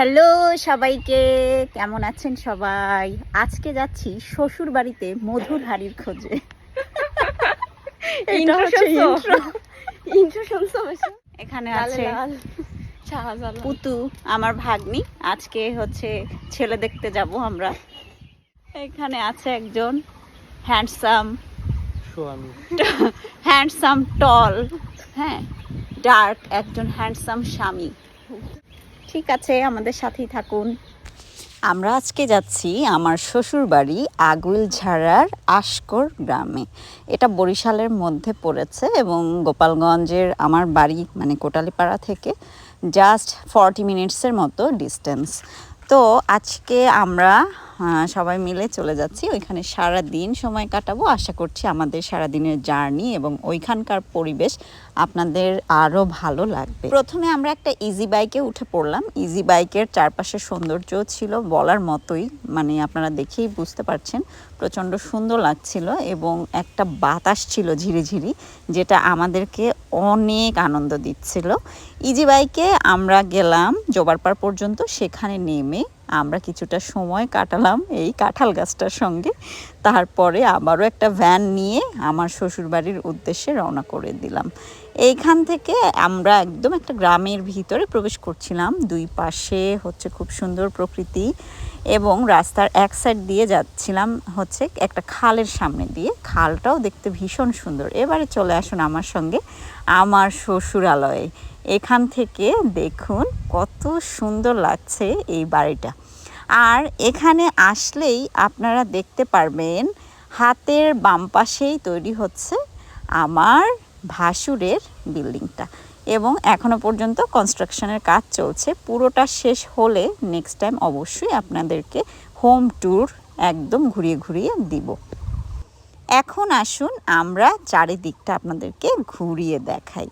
Hello সবাইকে কেমন আছেন সবাই? আজকে যাচ্ছি শ্বশুর বাড়িতে মধুর হাড়ির খোঁজে। এখানে আছে পুতু আমার ভাগ্নি। আজকে হচ্ছে ছেলে দেখতে যাব আমরা। এখানে আছে একজন হ্যান্ডসাম হ্যান্ডসাম টল হ্যাঁ ডার্ক একজন হ্যান্ডসাম স্বামী। ঠিক আছে, আমাদের সাথেই থাকুন। আমরা আজকে যাচ্ছি আমার শ্বশুর বাড়ি আগুল ঝাড়ার আশকর গ্রামে। এটা বরিশালের মধ্যে পড়েছে এবং গোপালগঞ্জের আমার বাড়ি মানে কোটালিপাড়া থেকে জাস্ট ফর্টি মিনিটসের মতো ডিস্টেন্স তো আজকে আমরা সবাই মিলে চলে যাচ্ছি। ওইখানে সারা দিন সময় কাটাবো। আশা করছি আমাদের সারা দিনের জার্নি এবং ওইখানকার পরিবেশ আপনাদের আরও ভালো লাগবে। প্রথমে আমরা একটা ইজি বাইকে উঠে পড়লাম। ইজি বাইকের চারপাশের সৌন্দর্য ছিল বলার মতোই। মানে আপনারা দেখেই বুঝতে পারছেন, প্রচণ্ড সুন্দর লাগছিল এবং একটা বাতাস ছিল ঝিরিঝিরি, যেটা আমাদেরকে অনেক আনন্দ দিচ্ছিল। ইজি বাইকে আমরা গেলাম জোবারপাড় পর্যন্ত। সেখানে নেমে আমরা কিছুটা সময় কাটালাম এই কাঁঠাল গাছটার সঙ্গে। তারপরে আবারও একটা ভ্যান নিয়ে আমার শ্বশুরবাড়ির উদ্দেশ্যে রওনা করে দিলাম। এইখান থেকে আমরা একদম একটা গ্রামের ভিতরে প্রবেশ করছিলাম। দুই পাশে হচ্ছে খুব সুন্দর প্রকৃতি এবং রাস্তার এক সাইড দিয়ে যাচ্ছিলাম হচ্ছে একটা খালের সামনে দিয়ে। খালটাও দেখতে ভীষণ সুন্দর। এবারে চলে আসুন আমার সঙ্গে আমার শ্বশুরালয়ে। এখান থেকে দেখুন কত সুন্দর লাগছে এই বাড়িটা। আর এখানে আসলেই আপনারা দেখতে পারবেন হাতের বাম পাশেই তৈরি হচ্ছে আমার ভাসুরের বিল্ডিংটা এবং এখনও পর্যন্ত কনস্ট্রাকশনের কাজ চলছে। পুরোটা শেষ হলে নেক্সট টাইম অবশ্যই আপনাদেরকে হোম ট্যুর একদম ঘুরিয়ে ঘুরিয়ে দিব। এখন আসুন আমরা চারিদিকটা আপনাদেরকে ঘুরিয়ে দেখাই।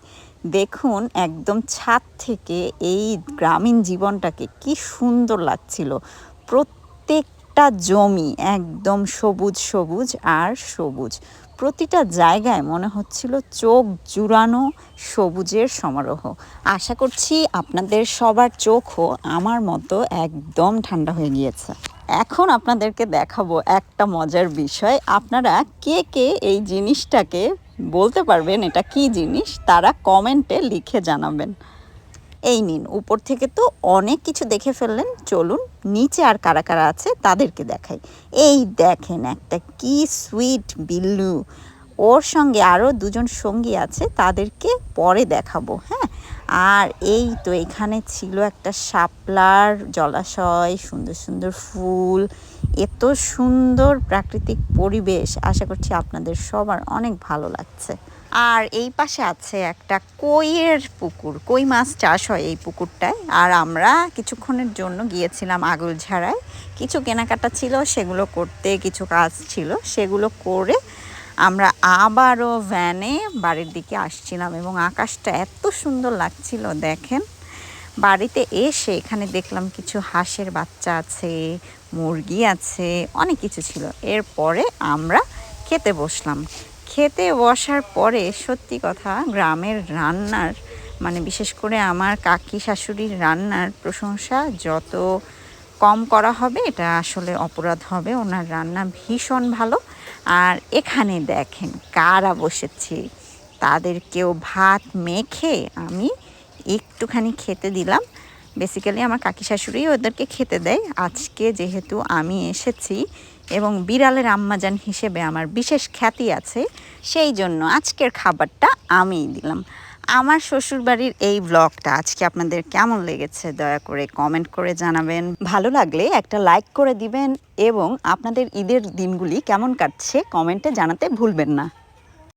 দেখুন একদম ছাদ থেকে এই গ্রামীণ জীবনটাকে কি সুন্দর লাগছিল। প্রত্যেকটা জমি একদম সবুজ সবুজ আর সবুজ। প্রতিটা জায়গায় মনে হচ্ছিল চোখ জুড়ানো সবুজের সমারোহ। আশা করছি আপনাদের সবার চোখও আমার মতো একদম ঠান্ডা হয়ে গিয়েছে। এখন আপনাদেরকে দেখাবো একটা মজার বিষয়। আপনারা কে কে এই জিনিসটাকে বলতে পারবেন এটা কি জিনিস, তারা কমেন্টে লিখে জানাবেন। এই নিন, উপর থেকে তো অনেক কিছু দেখে ফেললেন, চলুন নিচে আর কারা কারা আছে তাদেরকে দেখাই। এই দেখেন একটা কি সুইট বিল্লু, ওর সঙ্গে আরও দুজন সঙ্গী আছে, তাদেরকে পরে দেখাবো হ্যাঁ? আর এই তো এখানে ছিল একটা শাপলার জলাশয়, সুন্দর সুন্দর ফুল, এত সুন্দর প্রাকৃতিক পরিবেশ। আশা করছি আপনাদের সবার অনেক ভালো লাগছে। আর এই পাশে আছে একটা কইয়ের পুকুর। কই মাছ চাষ হয় এই পুকুরটায়। আর আমরা কিছুক্ষণের জন্য গিয়েছিলাম আগুল ঝাড়ায় কিছু কেনাকাটা ছিল, সেগুলো করতে কিছু কাজ ছিল, সেগুলো করে আমরা আবারও ভ্যানে বাড়ির দিকে আসছিলাম এবং আকাশটা এত সুন্দর লাগছিল, দেখেন। বাড়িতে এসে এখানে দেখলাম কিছু হাঁসের বাচ্চা আছে, মুরগি আছে, অনেক কিছু ছিল। এরপরে আমরা খেতে বসলাম। খেতে বসার পরে সত্যি কথা গ্রামের রান্নার মানে বিশেষ করে আমার কাকি শাশুড়ির রান্নার প্রশংসা যত কম করা হবে, এটা আসলে অপরাধ হবে। ওনার রান্না ভীষণ ভালো। আর এখানে দেখেন কারা বসেছে। তাদেরকেও ভাত মেখে আমি একটুখানি খেতে দিলাম। বেসিক্যালি আমার কাকি শাশুড়ি ওদেরকে খেতে দেয়। আজকে যেহেতু আমি এসেছি এবং বিড়ালের আম্মাজান হিসেবে আমার বিশেষ খ্যাতি আছে, সেই জন্য আজকের খাবারটা আমিই দিলাম। আমার শ্বশুরবাড়ির এই ব্লগটা আজকে আপনাদের কেমন লেগেছে দয়া করে কমেন্ট করে জানাবেন। ভালো লাগলে একটা লাইক করে দিবেন এবং আপনাদের ঈদের দিনগুলি কেমন কাটছে কমেন্টে জানাতে ভুলবেন না।